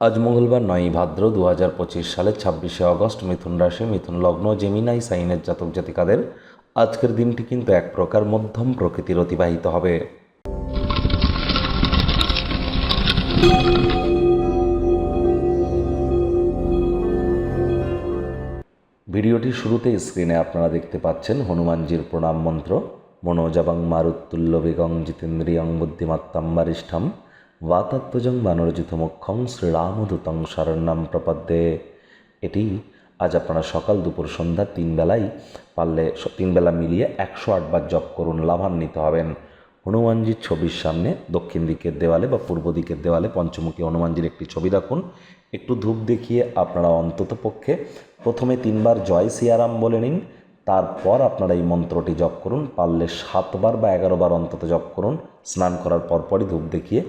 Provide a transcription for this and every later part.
আজ মঙ্গলবার নয়ই ভাদ্র দু হাজার পঁচিশ সালের ছাব্বিশে অগস্ট মিথুন রাশি, মিথুন লগ্ন, জেমিনাই, সাইনের জাতক জাতিকাদের আজকের দিনটি কিন্তু এক প্রকার মধ্যম প্রকৃতির অতিবাহিত হবে। ভিডিওটির শুরুতে স্ক্রিনে আপনারা দেখতে পাচ্ছেন হনুমানজির প্রণাম মন্ত্র। মনোজাবাং মারুত্তুল্য বেগং জিতেন্দ্রিয়ং বুদ্ধিমত্তাম বারিষ্ঠম। বাতাত্মজং বানরযুতমক্ষং শ্রীরামদূতং শরণ্যম প্রপদ্যে এটি আজ আপনারা সকাল দুপুর সন্ধ্যা তিন বেলায় পারলে স- তিন বেলা মিলিয়ে একশো আটবার জপ করুন, লাভান্বিত হবেন। হনুমানজির ছবির সামনে দক্ষিণ দিকের দেওয়ালে বা পূর্ব দিকের দেওয়ালে পঞ্চমুখী হনুমানজির একটি ছবি রাখুন। একটু ধূপ দেখিয়ে আপনারা অন্তত পক্ষে প্রথমে তিনবার জয় সিয়ারাম বলে নিন, তারপর আপনারা এই মন্ত্রটি জপ করুন। পারলে সাতবার বা এগারো বার অন্তত জপ করুন। স্নান করার পরপরই ধূপ দেখিয়ে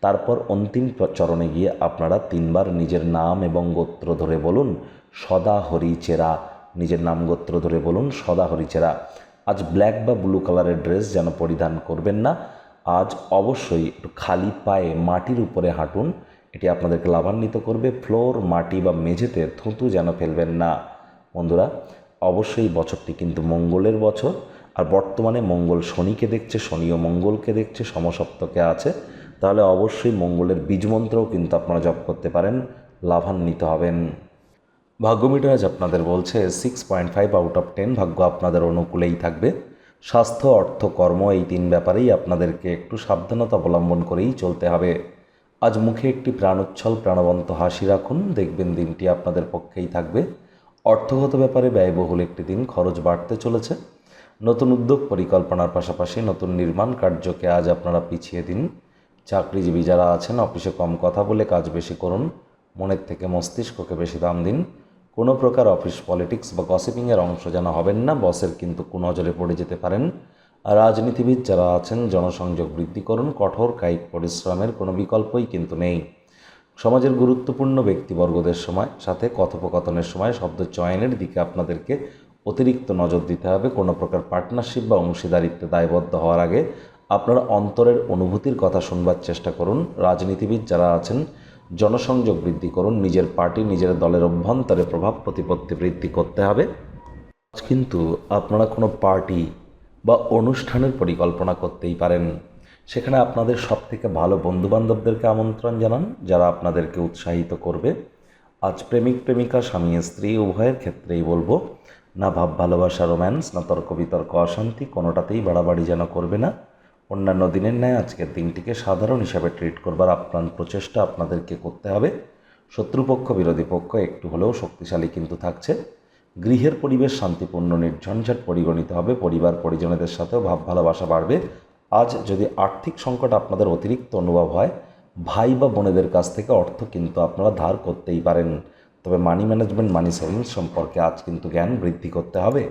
তারপর অন্তিম চরণে গিয়ে আপনারা তিনবার নিজের নাম এবং গোত্র ধরে বলুন, সদা হরি চেরা। নিজের নাম গোত্র ধরে বলুন, সদা হরি চেরা। আজ ব্ল্যাক বা ব্লু কালারের ড্রেস যেন পরিধান করবেন না। আজ অবশ্যই একটু খালি পায়ে মাটির উপরে হাঁটুন। এটি আপনাদেরকে লাভান্বিত করবে। ফ্লোর, মাটি বা মেঝেতে থুতু যেন ফেলবেন না। বন্ধুরা, অবশ্যই বছরটি কিন্তু মঙ্গলের বছর। আর বর্তমানে মঙ্গল শনিকে দেখছে শনিও মঙ্গলকে দেখছে, সমসপ্তকে আছে। তাহলে অবশ্যই মঙ্গলের বীজমন্ত্রও কিন্তু আপনারা জপ করতে পারেন, লাভান্বিত হবেন। ভাগ্যমিটার আজ আপনাদের বলছে six point five out of ten ভাগ্য আপনাদের অনুকূলেই থাকবে। স্বাস্থ্য, অর্থ, কর্ম এই তিন ব্যাপারেই আপনাদেরকে একটু সাবধানতা অবলম্বন করেই চলতে হবে। আজ মুখে একটি প্রাণোচ্ছল, প্রাণবন্ত হাসি রাখুন, দেখবেন দিনটি আপনাদের পক্ষেই থাকবে। অর্থগত ব্যাপারে ব্যয়বহুল একটি দিন, খরচ বাড়তে চলেছে। নতুন উদ্যোগ, পরিকল্পনার পাশাপাশি নতুন নির্মাণ কার্যকে আজ আপনারা পিছিয়ে দিন। চাকরিজীবী যারা আছেন, অফিসে কম কথা বলে কাজ বেশি করুন। মনের থেকে মস্তিষ্ককে বেশি দাম দিন। কোনো প্রকার অফিস পলিটিক্স বা গসিপিংয়ের অংশ যেন হবেন না, বসের কিন্তু কুনজরে পড়ে যেতে পারেন। আর রাজনীতিবিদ যারা আছেন, জনসংযোগ বৃদ্ধি করুন, কঠোর কায়িক পরিশ্রমের কোনো বিকল্পই কিন্তু নেই। সমাজের গুরুত্বপূর্ণ ব্যক্তিবর্গদের সময়, সাথে কথোপকথনের সময়, শব্দ চয়নের দিকে আপনাদেরকে অতিরিক্ত নজর দিতে হবে। কোনো প্রকার পার্টনারশিপ বা অংশীদারিত্বে দায়বদ্ধ হওয়ার আগে আপনারা অন্তরের অনুভূতির কথা শুনবার চেষ্টা করুন। রাজনীতিবিদ যারা আছেন, জনসংযোগ বৃদ্ধি করুন। নিজের পার্টি, নিজের দলের অভ্যন্তরে প্রভাব প্রতিপত্তি বৃদ্ধি করতে হবে। আজ কিন্তু আপনারা কোনো পার্টি বা অনুষ্ঠানের পরিকল্পনা করতেই পারেন। সেখানে আপনাদের সব থেকে ভালো বন্ধুবান্ধবদেরকে আমন্ত্রণ জানান, যারা আপনাদেরকে উৎসাহিত করবে। আজ প্রেমিক, প্রেমিকা, স্বামী, স্ত্রী, উভয়ের ক্ষেত্রেই বলব, না ভাব, ভালোবাসা, রোম্যান্স, না তর্ক বিতর্ক, অশান্তি কোনোটাতেই বাড়াবাড়ি যেন করবে না। অন্যান্য দিনের ন্যায় আজকের দিনটিকে সাধারণ হিসাবে ট্রিট করবার আপ্রাণ প্রচেষ্টা আপনাদেরকে করতে হবে। শত্রুপক্ষ, বিরোধী পক্ষ একটু হলেও শক্তিশালী কিন্তু থাকছে। গৃহের পরিবেশ শান্তিপূর্ণ, নির্ঝঞ্ঝাট পরিগণিত হবে। পরিবার, পরিজনদের সাথেও ভাব, ভালোবাসা বাড়বে। আজ যদি আর্থিক সংকট আপনাদের অতিরিক্ত অনুভব হয়, ভাই বা বোনেদের কাছ থেকে অর্থ কিন্তু আপনারা ধার করতেই পারেন। তবে মানি ম্যানেজমেন্ট মানি সেভিংস সম্পর্কে আজ কিন্তু জ্ঞান বৃদ্ধি করতে হবে।